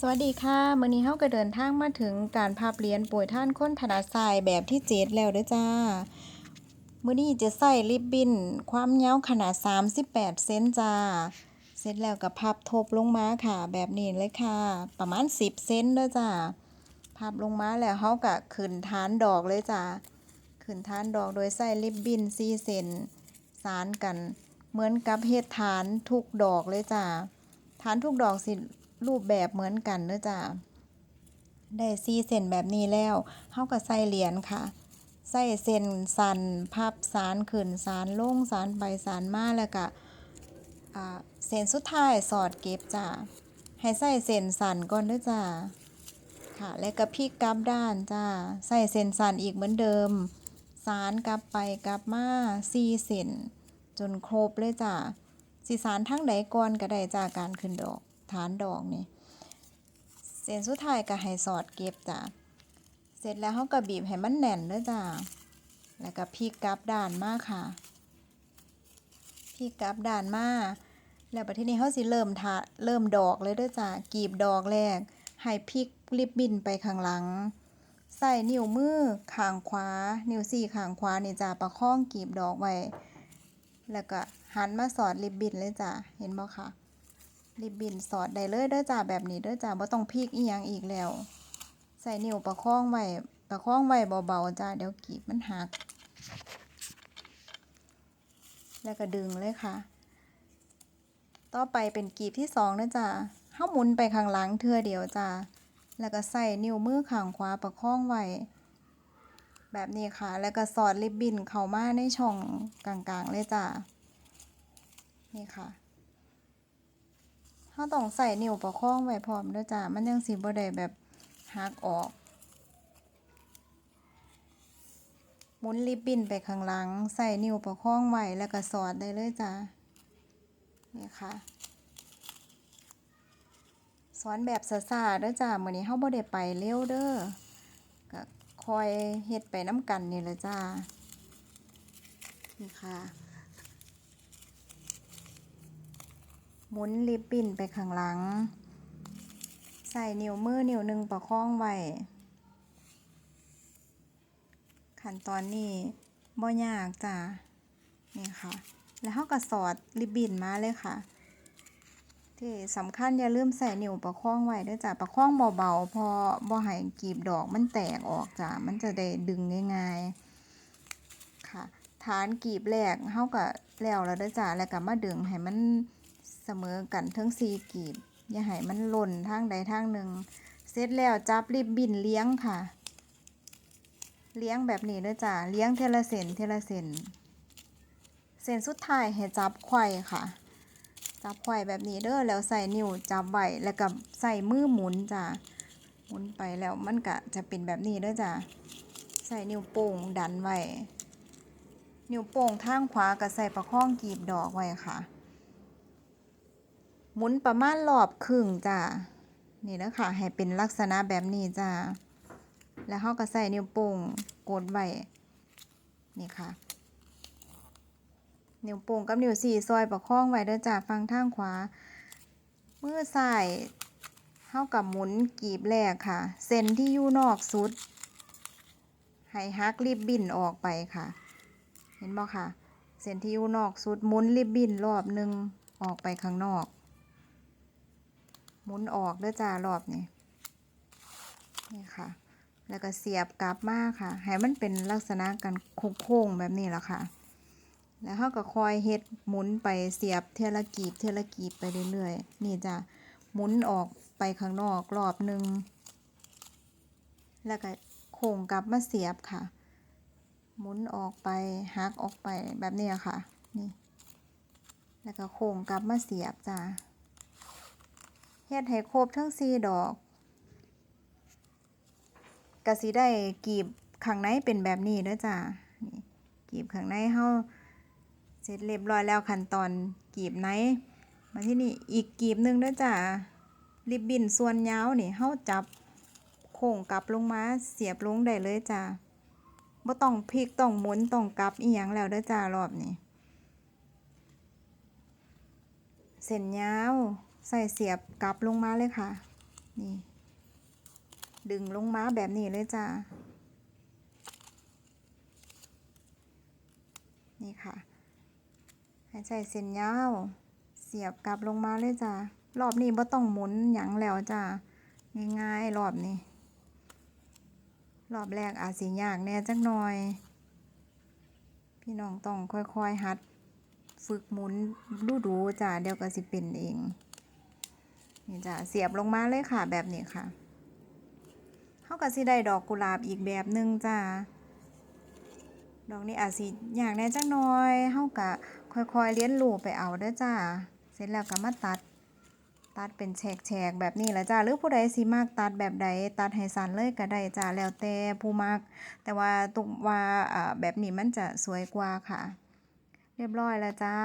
สวัสดีค่ะมื้อนี้เฮาก็เดินทางมาถึงการพับเรียญโปรยท่านคนถนัดซ้ายแบบที่เจ็ดแล้วเด้อจ้ามื้อนี้จะใส่ริบบิ้นความยาวขนาด 38 เซนจ้า เสร็จแล้วก็พับทบลงมาค่ะ แบบนี้เลยค่ะ ประมาณ 10 เซนเด้อจ้าพับลงมาแล้วเฮาก็ขึ้นฐานดอกเลยจ้าขึ้นฐานดอกโดยใส่ริบบิ้น4เซนสานกัน เหมือนกับเฮ็ดฐานทุกดอกเลยจ้าฐานทุกดอกสิ รูปแบบเหมือนกันเด้อจ้าได้สี่เส้นแบบนี้แล้วเฮาก็ใส่เหรียญค่ะ ใส่เส้นสันพับสารขึ้นสารลงสารไปสารมาแล้วก็อ่าเส้นสุดท้ายสอดเก็บจ้าให้ใส่เส้นสันก่อนเด้อจ้าค่ะ แล้วก็พลิกกลับด้านจ้าใส่เส้นสันอีกเหมือนเดิม สารกลับไปกลับมาสี่เส้นจนครบเลยจ้าสิสารทั้งใดก่อนก็ได้จ้าการขึ้นดอก ฐานดอกนี่เส้นสุดท้ายก็ให้สอดเก็บจ้ะเสร็จแล้วเขาก็บีบให้มันแน่นเด้อจ้าแล้วก็พลิกกลับด้านมาค่ะพลิกกลับด้านมาแล้วบัดทีนี้เขาสิเริ่มทาเริ่มดอกเลยด้อจ้ากีบดอกแรกให้พลิกริบบิ้นไปข้างหลัง ใส่นิ้วมือข้างขวา นิ้วสี่ข้างขวานี่จ้าประคองกีบดอกไว้แล้วก็หันมาสอดริบบิ้นเลยจ้าเห็นบ่คะ ริบบิ้นสอดได้เลยเด้อจ้าแบบนี้เด้อจ้าบ่ต้องพลิกอีหยังอีกแล้ว ใส่นิ้วประคองไว้ประคองไว้เบาๆจ้าเดี๋ยวกีบมันหัก แล้วก็ดึงเลยค่ะ ต่อไปเป็นกีบที่สองนะจ้าเฮาหมุนไปข้างหลังเทื่อเดียวจ้าแล้วก็ใส่นิ้วมือข้างขวาประคองไว้แบบนี้ค่ะ แล้วก็สอดริบบิ้นเข้ามาในช่องกลางๆเลยจ้านี่ค่ะ เราต้องใส่นิ้วประคองไว้พร้อมเด้วยจ้ามันยังสิบ่ได้แบบหักออก หมุนริบบิ้นไปข้างหลัง ใส่นิ้วประคองไว้แล้วก็สอดได้เลยจ้านี่ค่ะสอนแบบซ่าๆเด้อจ้ามื้อนี้เฮาบ่ได้ไปเร็วเด้อก็คอยเฮ็ดไปน้ำกันนี่แหละจ้านี่ค่ะ หมุนริบบิ้นไปข้างหลัง ใส่นิ้วมือนิ้วหนึ่งประคองไว้ ขั้นตอนนี้บ่ยากจ้ะนี่ค่ะ แล้วเขาก็สอดริบบิ้นมาเลยค่ะ ที่สำคัญอย่าลืมใส่นิ้วประคองไว้ด้วยจ้ะประคองเบาๆพอบ่ให้กีบดอกมันแตกออกจ้ะมันจะได้ดึงง่ายๆค่ะ ฐานกีบแรกเขาก็แล้วแล้วด้อจ้ะแล้วก็มาดึงให้มัน เสมอกันทั้งสี่กีบ อย่าให้มันหล่นทางใดทางหนึ่ง เสร็จแล้วจับริบบินเลี้ยงค่ะ เลี้ยงแบบนี้ด้อจ้าเลี้ยงเทละเส้นเทละเส้นเส้นสุดท้ายให้จับไขว้ค่ะ จับไขว้แบบนี้เด้อแล้วใส่นิ้วจับไว้แล้วก็ใส่มือหมุนจ้าหมุนไปแล้วมันก็จะเป็นแบบนี้เด้อจ้าใส่นิ้วโป้งดันไว้นิ้วโป้งทางขวาก็ใส่ประคองกีบดอกไว้ค่ะ หมุนประมาณรอบครึ่งจ้านี่นะค่ะให้เป็นลักษณะแบบนี้จ้าแล้วเขาก็ใส่นิ้วโป้งกดไว้นี่ค่ะ นิ้วโป้งกับนิ้วสี่ซอยประคองไว้เด้อจ้าฟังทางขวา มือซ้ายเขากับหมุนกีบแรกค่ะ เส้นที่อยู่นอกสุด ให้ฮักริบบินออกไปค่ะ เห็นบ่ค่ะ เส้นที่อยู่นอกสุดหมุนริบบินรอบหนึ่งออกไปข้างนอก หมุนออกเด้อจ้ารอบนี้นี่ค่ะ แล้วก็เสียบกลับมาค่ะ ให้มันเป็นลักษณะกันโค้งๆแบบนี้แหละค่ะ แล้วเขาก็คอยเฮ็ดหมุนไปเสียบเทละกีบเทละกีบไปเรื่อยๆ นี่จ้ะหมุนออกไปข้างนอกรอบหนึ่ง แล้วก็โค้งกลับมาเสียบค่ะ หมุนออกไปหักออกไปแบบนี้ค่ะ นี่ แล้วก็โค้งกลับมาเสียบจ้ะ เฮ็ดให้ครบทั้งสี่ดอกก็สิได้กีบข้างในเป็นแบบนี้เด้อจ้านี่กีบข้างในเฮาเสร็จเรียบร้อยแล้วขั้นตอนกีบในมาที่นี่อีกกีบหนึงเด้อจ้าริบบิ้นส่วนยาวนี่เฮาจับโค้งกลับลงมาเสียบลงได้เลยจ้าบ่ต้องพลิกต้องหมุนต้องกลับอีหยังแล้วเด้อจ้ารอบนี้เส้นยาว ใส่เสียบกลับลงมาเลยค่ะ นี่ ดึงลงมาแบบนี้เลยจ้านี่ค่ะ ให้ใช้เส้นยาว เสียบกลับลงมาเลยจ้ารอบนี้บ่ต้องหมุนหยังแล้วจ้าง่ายๆรอบนี้รอบแรกอาจสิยากแน่จักหน่อย พี่น้องต้องค่อยๆหัด ฝึกหมุนดูๆจ้าเดี๋ยวก็สิเป็นเอง นี่จ้าเสียบลงมาเลยค่ะแบบนี้ค่ะเฮาก็สิได้ดอกกุหลาบอีกแบบหนึ่งจ้าดอกนี้อาจสิยากแน่จักน่อยเฮาก็ค่อยๆเรียนรู้ไปเอาเด้อจ้าเสร็จแล้วก็มาตัด ตัดเป็นแฉกๆแบบนี้แหละจ้าหรือผู้ใดสิมักตัดแบบใดตัดให้สั้นเลยก็ได้จ้าแล้วแต่ผู้มักแต่ว่าตุกว่าแบบนี้มันจะสวยกว่าค่ะ เรียบร้อยแล้วจ้า